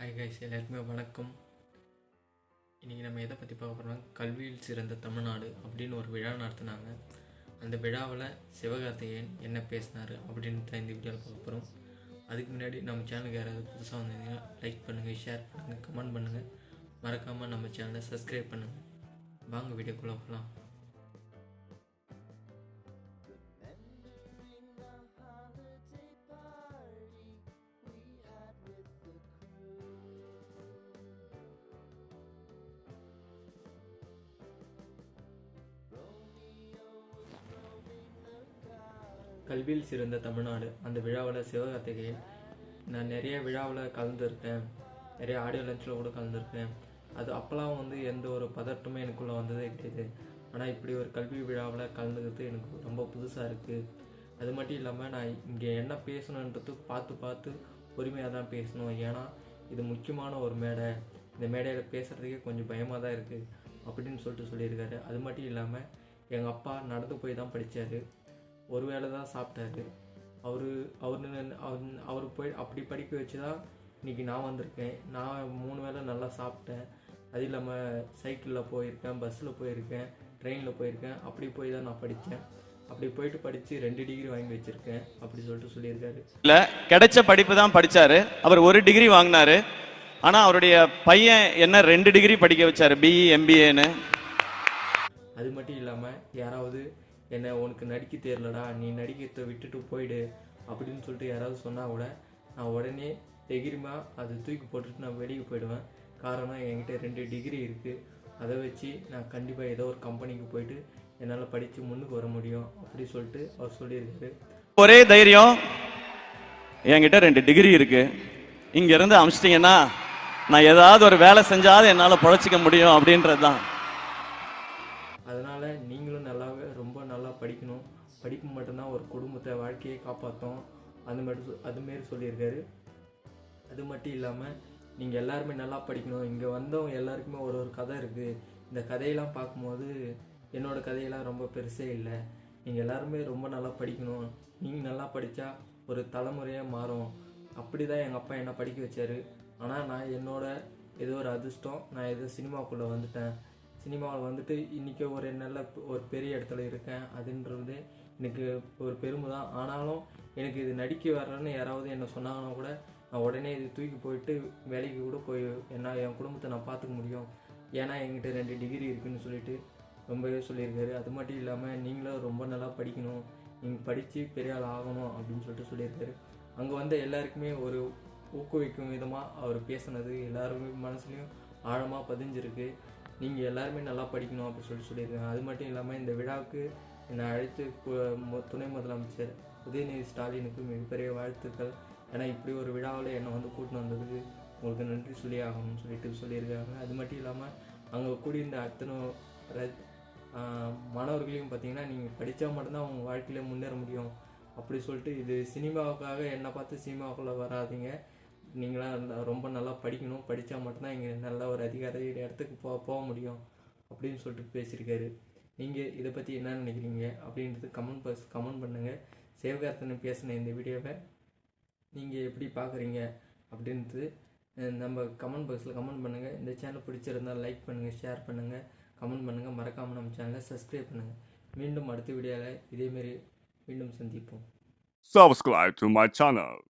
Hi guys எல்லாருக்குமே வணக்கம். இன்றைக்கி நம்ம எதை பற்றி பார்க்க போகிறோம் கல்வியில் சிறந்த தமிழ்நாடு அப்படின்னு ஒரு விழா நடத்தினாங்க. அந்த விழாவில் சிவகார்த்திகேயன் என்ன பேசினார் அப்படின்னு தான் இந்த வீடியோவில் பார்க்க போகிறோம் அதுக்கு முன்னாடி நம்ம சேனலுக்கு யாராவது புதுசாக வந்தீங்கன்னா லைக் பண்ணுங்கள் ஷேர் பண்ணுங்கள் கமெண்ட் பண்ணுங்கள் மறக்காமல் நம்ம சேனலை சப்ஸ்கிரைப் பண்ணுங்கள் வாங்க வீடியோக்குள்ளே போகலாம் கல்வியில் சிறந்த தமிழ்நாடு. அந்த விழாவில் சிவகார்த்திகேயன் நான் நிறைய விழாவில் கலந்துருக்கேன். நிறைய ஆடியோ லஞ்சில் கூட கலந்துருக்கேன். அது அப்போலாம் வந்து எந்த ஒரு பதட்டமும் எனக்குள்ளே வந்ததே கிடையாது. ஆனால் இப்படி ஒரு கல்வி விழாவில் கலந்துக்கிறது எனக்கு ரொம்ப புதுசாக இருக்குது அது மட்டும் இல்லாமல் நான் இங்கே என்ன பேசணுன்றது பார்த்து பார்த்து பொறுமையாக தான் பேசணும். ஏன்னா இது முக்கியமான ஒரு மேடை. இந்த மேடையில் பேசுகிறதுக்கே கொஞ்சம் பயமாக தான் இருக்குது அப்படின்னு சொல்லிட்டு சொல்லியிருக்காரு. அது மட்டும் இல்லாமல் எங்கள் அப்பா நடந்து போய் தான் படித்தார் ஒரு வேளை தான் சாப்பிட்டாரு. அவர் அவர் அவர் அவர் போய் அப்படி படிக்க வச்சு தான் இன்றைக்கி நான் வந்திருக்கேன். நான் மூணு வேளை நல்லா சாப்பிட்டேன். அது இல்லாமல் சைக்கிளில் போயிருக்கேன் பஸ்ஸில் போயிருக்கேன் ட்ரெயினில் போயிருக்கேன். அப்படி போய் தான் நான் படித்தேன் அப்படி போயிட்டு படித்து ரெண்டு டிகிரி வாங்கி வச்சுருக்கேன் அப்படி சொல்லிட்டு சொல்லியிருக்காரு. இல்ல கிடைச்ச படிப்பு தான் படிச்சாரு. அவர் ஒரு டிகிரி வாங்கினாரு. ஆனா அவருடைய பையன் என்ன ரெண்டு டிகிரி படிக்க வச்சாரு பிஇ எம்பிஏன்னு அது மட்டும் இல்லாமல் யாராவது என்ன உனக்கு நடிக்க தெரியலடா நீ நடிக்கிறத விட்டுட்டு போயிடு அப்படின்னு சொல்லிட்டு யாராவது சொன்னால் கூட நான் உடனே தைரியமாக அதை தூக்கி போட்டுட்டு நான் வெளியே போயிடுவேன். காரணம் என்கிட்ட ரெண்டு டிகிரி இருக்குது அதை வச்சு நான் கண்டிப்பாக ஏதோ ஒரு கம்பெனிக்கு போயிட்டு என்னால் படித்து முன்னுக்கு வர முடியும் அப்படி சொல்லிட்டு அவர் சொல்லியிருக்காரு. ஒரே தைரியம் என்கிட்ட ரெண்டு டிகிரி இருக்குது இங்கேருந்து அமிச்சிட்டிங்கன்னா நான் ஏதாவது ஒரு வேலை செஞ்சாவது என்னால் பழச்சிக்க முடியும் அப்படின்றது தான் படிப்பு மட்டும்தான் ஒரு குடும்பத்தை வாழ்க்கையை காப்பாற்றும் அந்த மாதிரி அதுமாரி சொல்லியிருக்காரு. அது மட்டும் இல்லாமல் நீங்கள் எல்லாருமே நல்லா படிக்கணும். இங்கே வந்தவங்க எல்லாருக்குமே ஒரு ஒரு கதை இருக்குது இந்த கதையெல்லாம் பார்க்கும்போது என்னோடய கதையெல்லாம் ரொம்ப பெருசே இல்லை. நீங்கள் எல்லாருமே ரொம்ப நல்லா படிக்கணும். நீங்கள் நல்லா படித்தா ஒரு தலைமுறையாக மாறும். அப்படி தான் எங்கள் அப்பா என்னை படிக்க வச்சார். ஆனால் நான் என்னோட ஏதோ ஒரு அதிர்ஷ்டம் நான் ஏதோ சினிமாக்குள்ளே வந்துட்டேன். சினிமாவில் வந்துட்டு இன்றைக்கி ஒரு நல்ல ஒரு பெரிய இடத்துல இருக்கேன் அதுன்றது எனக்கு ஒரு பெருமை தான். ஆனாலும் எனக்கு இது நடிக்க வரலன்னு யாராவது என்ன சொன்னாங்கன்னா கூட நான் உடனே இது தூக்கி போயிட்டு வேலைக்கு கூட போய் என்ன என் குடும்பத்தை நான் பார்த்துக்க முடியும். ஏன்னா என்கிட்ட ரெண்டு டிகிரி இருக்குதுன்னு சொல்லிட்டு ரொம்பவே சொல்லியிருக்காரு. அது மட்டும் இல்லாமல் நீங்களும் ரொம்ப நல்லா படிக்கணும். நீங்கள் படித்து பெரிய ஆள் ஆகணும் அப்படின்னு சொல்லிட்டு சொல்லியிருக்காரு. அங்கே வந்த எல்லாருக்குமே ஒரு ஊக்குவிக்கும் விதமாக அவர் பேசுனது எல்லாருமே மனசுலையும் ஆழமாக பதிஞ்சிருக்கு. நீங்கள் எல்லாருமே நல்லா படிக்கணும் அப்படின்னு சொல்லி சொல்லியிருக்காங்க. அது மட்டும் இல்லாமல் இந்த விழாவுக்கு என்னை அழைத்து துணை முதலமைச்சர் உதயநிதி ஸ்டாலினுக்கு மிகப்பெரிய வாழ்த்துக்கள். ஏன்னா இப்படி ஒரு விழாவில் என்னை வந்து கூட்டின்னு வந்ததுக்கு உங்களுக்கு நன்றி சொல்லி ஆகணும்னு சொல்லிட்டு சொல்லியிருக்காங்க. அது மட்டும் இல்லாமல் அங்கே கூடியிருந்த அத்தனை மாணவர்களையும் பார்த்தீங்கன்னா நீங்கள் படித்தா மட்டும்தான் உங்கள் வாழ்க்கையில் முன்னேற முடியும். அப்படி சொல்லிட்டு இது சினிமாவுக்காக என்னை பார்த்து சினிமாவுக்குள்ளே வராதீங்க. நீங்களாம் இருந்தால் ரொம்ப நல்லா படிக்கணும். படித்தா மட்டும்தான் இங்கே நல்ல ஒரு அதிகார இடத்துக்கு போ போக முடியும். அப்படின்னு சொல்லிட்டு பேசியிருக்காரு. நீங்கள் இதை பற்றி என்ன நினைக்கிறீங்க? அப்படின்றது கமெண்ட் பாக்ஸ் கமெண்ட் பண்ணுங்கள் சேவகார்த்தனை பேசின இந்த வீடியோவை நீங்கள் எப்படி பார்க்குறீங்க அப்படின்றது நம்ம கமெண்ட் பாக்ஸில் கமெண்ட் பண்ணுங்கள் இந்த சேனல் பிடிச்சிருந்தால் லைக் பண்ணுங்கள் ஷேர் பண்ணுங்கள் கமெண்ட் பண்ணுங்கள் மறக்காமல் நம்ம சேனலை சப்ஸ்கிரைப் பண்ணுங்கள் மீண்டும் அடுத்த வீடியோவில் இதேமாரி மீண்டும் சந்திப்போம். Subscribe to my channel.